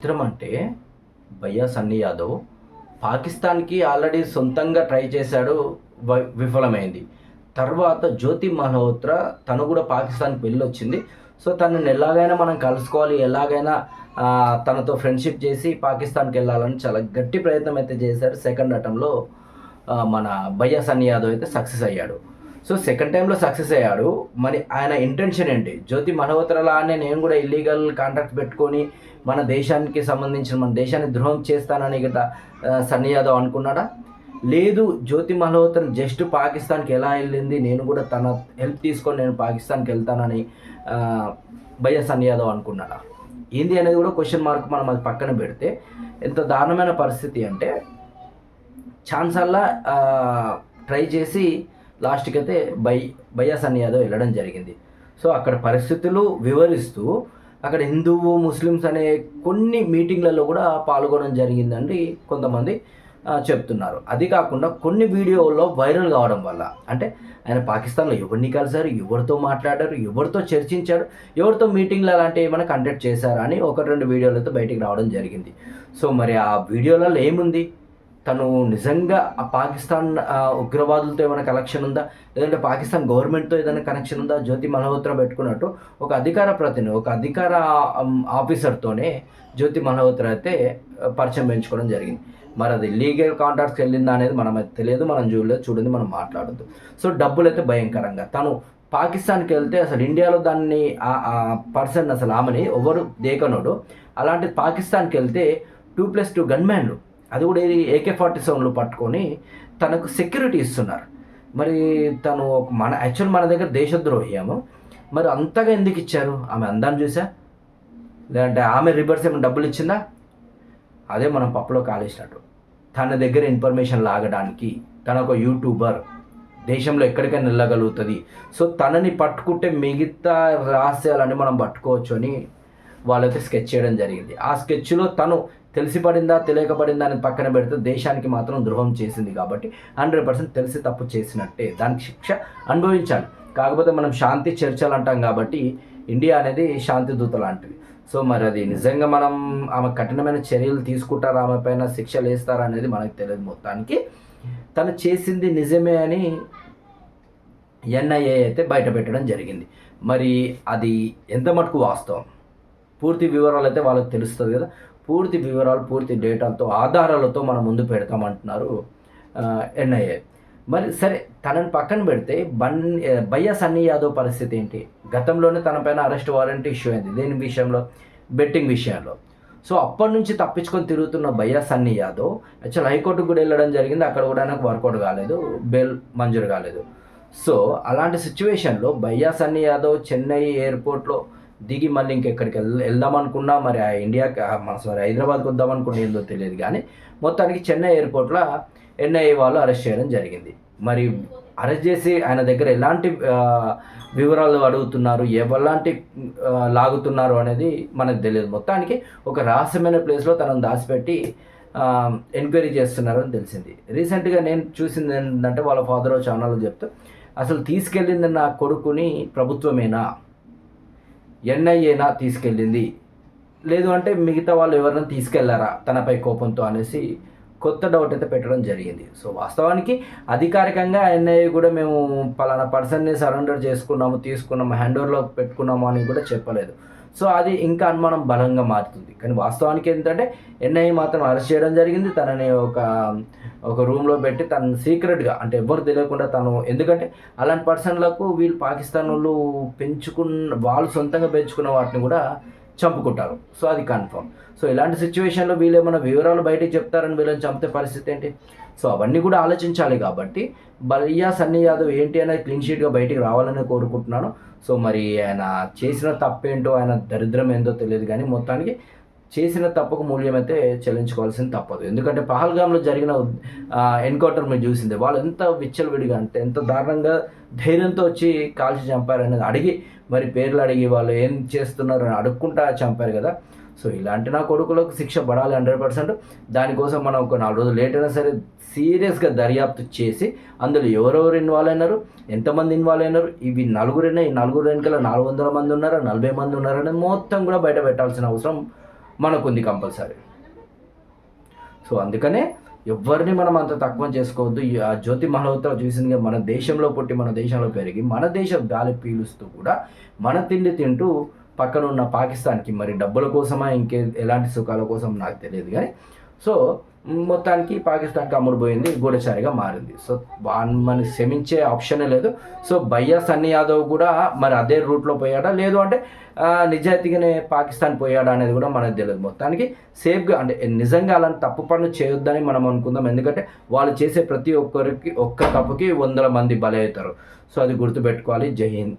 చిత్రం అంటే భయ్యా సన్నీ యాదవ్ పాకిస్తాన్కి ఆల్రెడీ సొంతంగా ట్రై చేశాడు విఫలమైంది. తర్వాత జ్యోతి మల్హోత్రా తను కూడా పాకిస్తాన్కి వెళ్ళొచ్చింది. సో తనని ఎలాగైనా మనం కలుసుకోవాలి ఎలాగైనా తనతో ఫ్రెండ్షిప్ చేసి పాకిస్తాన్కి వెళ్ళాలని చాలా గట్టి ప్రయత్నం అయితే చేశారు. సెకండ్ అటంలో మన భయ్యా సన్నీ యాదవ్ అయితే సక్సెస్ అయ్యాడు. సో సెకండ్ టైంలో సక్సెస్ అయ్యాడు. మరి ఆయన ఇంటెన్షన్ ఏంటి? జ్యోతి మల్హోత్రలానే నేను కూడా ఇల్లీగల్ కాంట్రాక్ట్ పెట్టుకొని మన దేశానికి సంబంధించిన మన దేశాన్ని ద్రోహం చేస్తానని గట సన్నీ యాదవ్ అనుకున్నాడా? లేదు జ్యోతి మల్హోత్ర జస్ట్ పాకిస్తాన్కి ఎలా వెళ్ళింది? నేను కూడా తన హెల్ప్ తీసుకొని నేను పాకిస్తాన్కి వెళ్తానని భయ్య సన్నీ యాదవ్ అనుకున్నాడా? ఏంది అనేది కూడా క్వశ్చన్ మార్క్ మనం అది పక్కన పెడితే ఎంత దారుణమైన పరిస్థితి అంటే ఛాన్స్ అలా ట్రై చేసి లాస్ట్కి అయితే బై బయ్యాసన్ యాదవ్ వెళ్ళడం జరిగింది. సో అక్కడ పరిస్థితులు వివరిస్తూ అక్కడ హిందువు ముస్లిమ్స్ అనే కొన్ని మీటింగ్లలో కూడా పాల్గొనడం జరిగిందండి కొంతమంది చెప్తున్నారు. అది కాకుండా కొన్ని వీడియోల్లో వైరల్ కావడం వల్ల అంటే ఆయన పాకిస్తాన్లో ఎవరిని కలిశారు ఎవరితో మాట్లాడారు ఎవరితో చర్చించారు ఎవరితో మీటింగ్లు అలాంటివి ఏమైనా కండక్ట్ చేశారా అని ఒక రెండు వీడియోలతో బయటికి రావడం జరిగింది. సో మరి ఆ వీడియోలలో ఏముంది? తను నిజంగా ఆ పాకిస్తాన్ ఉగ్రవాదులతో ఏమైనా కనెక్షన్ ఉందా? లేదంటే పాకిస్తాన్ గవర్నమెంట్తో ఏదైనా కనెక్షన్ ఉందా? జ్యోతి మల్హోత్రా పెట్టుకున్నట్టు ఒక అధికార ప్రతినిధి ఒక అధికార ఆఫీసర్తోనే జ్యోతి మల్హోత్రా అయితే పరిచయం పెంచుకోవడం జరిగింది. మరి అది లీగల్ కాంట్రాక్ట్స్కి వెళ్ళిందా అనేది మనం తెలియదు మనం చూడలేదు చూడండి మనం మాట్లాడద్దు. సో డబ్బులు అయితే భయంకరంగా. తను పాకిస్తాన్కి వెళ్తే అసలు ఇండియాలో దాన్ని పర్సన్ అసలు ఆమెని ఎవరు దేకనోడు. అలాంటి పాకిస్తాన్కి వెళ్తే టూ ప్లస్ టూ గన్మ్యాన్లు అది కూడా ఇది ఏకే ఫార్టీ సెవెన్లో పట్టుకొని తనకు సెక్యూరిటీ ఇస్తున్నారు. మరి తను మన యాక్చువల్ మన దగ్గర దేశద్రోహి మరి అంతగా ఎందుకు ఇచ్చారు? ఆమె అందాన్ని చూసా? లేదంటే ఆమె రివర్స్ ఏమైనా డబ్బులు ఇచ్చిందా? అదే మనం పప్పులో కాలేసినట్టు. తన దగ్గర ఇన్ఫర్మేషన్ లాగడానికి తన ఒక యూట్యూబర్ దేశంలో ఎక్కడికైనా వెళ్ళగలుగుతుంది. సో తనని పట్టుకుంటే మిగతా రహస్యాలని మనం పట్టుకోవచ్చు అని వాళ్ళైతే స్కెచ్ చేయడం జరిగింది. ఆ స్కెచ్లో తను తెలిసి పడిందా తెలియక పడిందా అని పక్కన పెడితే దేశానికి మాత్రం ద్రోహం చేసింది కాబట్టి హండ్రెడ్ పర్సెంట్ తెలిసి తప్పు చేసినట్టే. దానికి శిక్ష అనుభవించాలి. కాకపోతే మనం శాంతి చర్చలు అంటాం కాబట్టి ఇండియా అనేది శాంతి దూత లాంటిది. సో మరి అది నిజంగా మనం ఆమె కఠినమైన చర్యలు తీసుకుంటారా? ఆమె పైన శిక్షలు వేస్తారా అనేది మనకు తెలియదు మొత్తానికి. తను చేసింది నిజమే అని ఎన్ఐఏ అయితే బయట పెట్టడం జరిగింది. మరి అది ఎంత మటుకు వాస్తవం? పూర్తి వివరాలు అయితే వాళ్ళకి తెలుస్తుంది కదా. పూర్తి వివరాలు పూర్తి డేటాలతో ఆధారాలతో మనం ముందు పెడతామంటున్నారు ఎన్ఐఏ. మరి సరే తనని పక్కన పెడితే బన్ భయ్య సన్నీ యాదవ్ పరిస్థితి ఏంటి? గతంలోనే తనపైన అరెస్ట్ వారెంట్ ఇష్యూ అయింది. దేని విషయంలో? బెట్టింగ్ విషయంలో. సో అప్పటి నుంచి తప్పించుకొని తిరుగుతున్న భయ్యా సన్నీ యాదవ్ యాక్చువల్ హైకోర్టుకు కూడా వెళ్ళడం జరిగింది. అక్కడ కూడా నాకు వర్కౌట్ కాలేదు బెయిల్ మంజూరు కాలేదు. సో అలాంటి సిచ్యువేషన్లో భయ్యా సన్నీ యాదవ్ చెన్నై ఎయిర్పోర్ట్లో దిగి మళ్ళీ ఇంకెక్కడికి వెళ్దాం అనుకున్నా మరి ఆ ఇండియాకి మన సారీ హైదరాబాద్కి వద్దాం అనుకున్నా ఏందో తెలియదు కానీ మొత్తానికి చెన్నై ఎయిర్పోర్ట్లో ఎన్ఐఏ వాళ్ళు అరెస్ట్ చేయడం జరిగింది. మరి అరెస్ట్ చేసి ఆయన దగ్గర ఎలాంటి వివరాలు అడుగుతున్నారు ఎలాంటి లాగుతున్నారు అనేది మనకు తెలియదు. మొత్తానికి ఒక రహస్యమైన ప్లేస్లో తనను దాచిపెట్టి ఎంక్వైరీ చేస్తున్నారని తెలిసింది. రీసెంట్గా నేను చూసింది ఏంటంటే వాళ్ళ ఫాదర్ ఛానల్ చెప్తూ అసలు తీసుకెళ్ళింది నా కొడుకుని ప్రభుత్వమేనా? ఎన్ఐఏనా తీసుకెళ్ళింది. లేదు అంటే మిగతా వాళ్ళు ఎవరైనా తీసుకెళ్ళారా? తనపై కోపంతో అనేసి కొత్త డౌట్ అయితే పెట్టడం జరిగింది. సో వాస్తవానికి అధికారికంగా ఎన్ఐఏ కూడా మేము పలానా పర్సన్ని సరెండర్ చేసుకున్నాము తీసుకున్నాము హ్యాండ్ ఓవర్లో పెట్టుకున్నాము అని కూడా చెప్పలేదు. సో అది ఇంకా అనుమానం బలంగా మారుతుంది. కానీ వాస్తవానికి ఏంటంటే ఎన్ఐఏ మాత్రం అరెస్ట్ చేయడం జరిగింది. తనని ఒక ఒక రూమ్లో పెట్టి తను సీక్రెట్గా అంటే ఎవరు తెలియకుండా తను ఎందుకంటే అలాంటి పర్సన్లకు వీళ్ళు పాకిస్తాన్ వాళ్ళు పెంచుకున్న వాళ్ళు సొంతంగా పెంచుకున్న వాటిని కూడా చంపుకుంటారు. సో అది కన్ఫర్మ్. సో ఇలాంటి సిచ్యువేషన్లో వీళ్ళు ఏమైనా వివరాలు బయటికి చెప్తారని వీళ్ళని చంపితే పరిస్థితి ఏంటి? సో అవన్నీ కూడా ఆలోచించాలి కాబట్టి బలియా సన్నీ యాదవ్ ఏంటి అనేది క్లీన్ షీట్గా బయటికి రావాలని కోరుకుంటున్నాను. సో మరి ఆయన చేసిన తప్పేంటో ఆయన దరిద్రం ఏందో తెలియదు కానీ మొత్తానికి చేసిన తప్పుకు మూల్యం అయితే చెల్లించుకోవాల్సింది తప్పదు. ఎందుకంటే పహల్గామ్లో జరిగిన ఎన్కౌంటర్ మీరు చూసింది వాళ్ళు ఎంత విచ్చలవిడిగా అంటే ఎంత దారుణంగా ధైర్యంతో వచ్చి కాల్చి చంపారు అనేది అడిగి మరి పేర్లు అడిగి వాళ్ళు ఏం చేస్తున్నారు అని అడుక్కుంటా చంపారు కదా. సో ఇలాంటి నా కొడుకులకు శిక్ష పడాలి హండ్రెడ్ పర్సెంట్. దానికోసం మనం ఒక నాలుగు రోజులు లేట్ అయినా సరే సీరియస్గా దర్యాప్తు చేసి అందులో ఎవరెవరు ఇన్వాల్వ్ అయినారు ఎంతమంది ఇన్వాల్వ్ అయినారు ఇవి నలుగురైనా ఈ నలుగురు వెనకాల నాలుగు వందల మంది ఉన్నారా నలభై మంది ఉన్నారా అనేది మొత్తం కూడా బయట పెట్టాల్సిన అవసరం మనకుంది కంపల్సరీ. సో అందుకనే ఎవరిని మనం అంత తక్కువ చేసుకోవద్దు. ఈ ఆ జ్యోతి మల్హోత్రా చూసింది మన దేశంలో పుట్టి మన దేశంలో పెరిగి మన దేశం గాలి పీలుస్తూ కూడా మన తిండి తింటూ పక్కన ఉన్న పాకిస్తాన్కి మరి డబ్బుల కోసమా ఇంకే ఎలాంటి సుఖాల కోసం నాకు తెలియదు కానీ సో మొత్తానికి పాకిస్తాన్కి అమ్ముడుపోయింది గూఢచారిగా మారింది. సో వాన్ మన క్షమించే ఆప్షనే లేదు. సో భయ్యా సన్నీ యాదవ్ కూడా మరి అదే రూట్లో పోయాడా? లేదు అంటే నిజాయితీగానే పాకిస్తాన్ పోయాడా అనేది కూడా మనకు తెలియదు. మొత్తానికి సేఫ్గా అంటే నిజంగా అలాంటి తప్పు పనులు చేయొద్దని మనం అనుకుందాం. ఎందుకంటే వాళ్ళు చేసే ప్రతి ఒక్కరికి ఒక్క తప్పుకి వందల మంది బలవుతారు సో అది గుర్తుపెట్టుకోవాలి. జై హింద్.